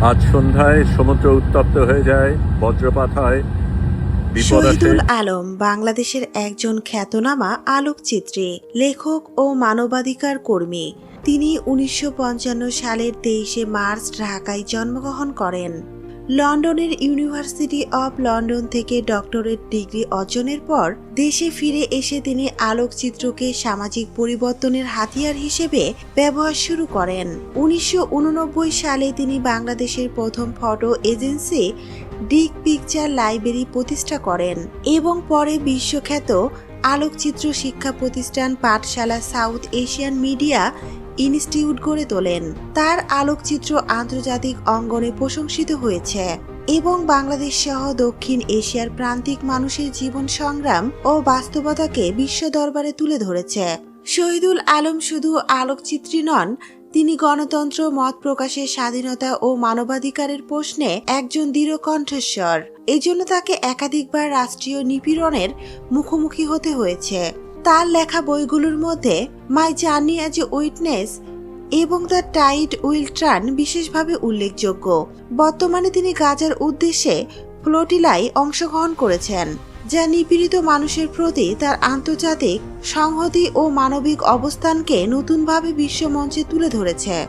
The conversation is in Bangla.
আজ সন্ধ্যায় সমুদ্র উত্তপ্ত হয়ে যায়, বজ্রপাত হয় শহীদুল আলম বাংলাদেশের একজন খ্যাতনামা আলোকচিত্রী, লেখক ও মানবাধিকার কর্মী। তিনি উনিশশো পঞ্চান্ন সালের তেইশে মার্চ ঢাকায় জন্মগ্রহণ করেন। লন্ডনের ইউনিভার্সিটি অব লন্ডন থেকে ডক্টরেট ডিগ্রি অর্জনের পর দেশে ফিরে এসে তিনি আলোকচিত্রকে সামাজিক পরিবর্তনের হাতিয়ার হিসেবে ব্যবহার শুরু করেন। উনিশশো উননব্বই সালে তিনি বাংলাদেশের প্রথম photo agency Drik picture library প্রতিষ্ঠা করেন এবং পরে বিশ্বখ্যাত আলোকচিত্র শিক্ষা প্রতিষ্ঠান পাঠশালা সাউথ এশিয়ান মিডিয়া ইনস্টিটিউট গড়ে তোলেন। তার আলোকচিত্র আন্তর্জাতিক অঙ্গনে প্রশংসিত হয়েছে এবং বাংলাদেশ সহ দক্ষিণ এশিয়ার প্রান্তিক মানুষের জীবন সংগ্রাম ও বাস্তবতাকে বিশ্ব দরবারে তুলে ধরেছে। শহীদুল আলম শুধু আলোকচিত্রী নন, তিনি গণতন্ত্র, মত প্রকাশের স্বাধীনতা ও মানবাধিকারের প্রশ্নে একজন দৃঢ় কণ্ঠস্বর। এজন্য তাকে একাধিকবার রাষ্ট্রীয় নিপীড়নের মুখোমুখি হতে হয়েছে। তার লেখা বইগুলোর মধ্যে my journey as a witness এবং দ্য টাইট উইল ট্রান বিশেষভাবে উল্লেখযোগ্য। বর্তমানে তিনি গাজার উদ্দেশ্যে ফ্লোটিলাই অংশগ্রহণ করেছেন, যা নিপীড়িত মানুষের প্রতি তার আন্তর্জাতিক সংহতি ও মানবিক অবস্থানকে নতুনভাবে বিশ্বমঞ্চে তুলে ধরেছে।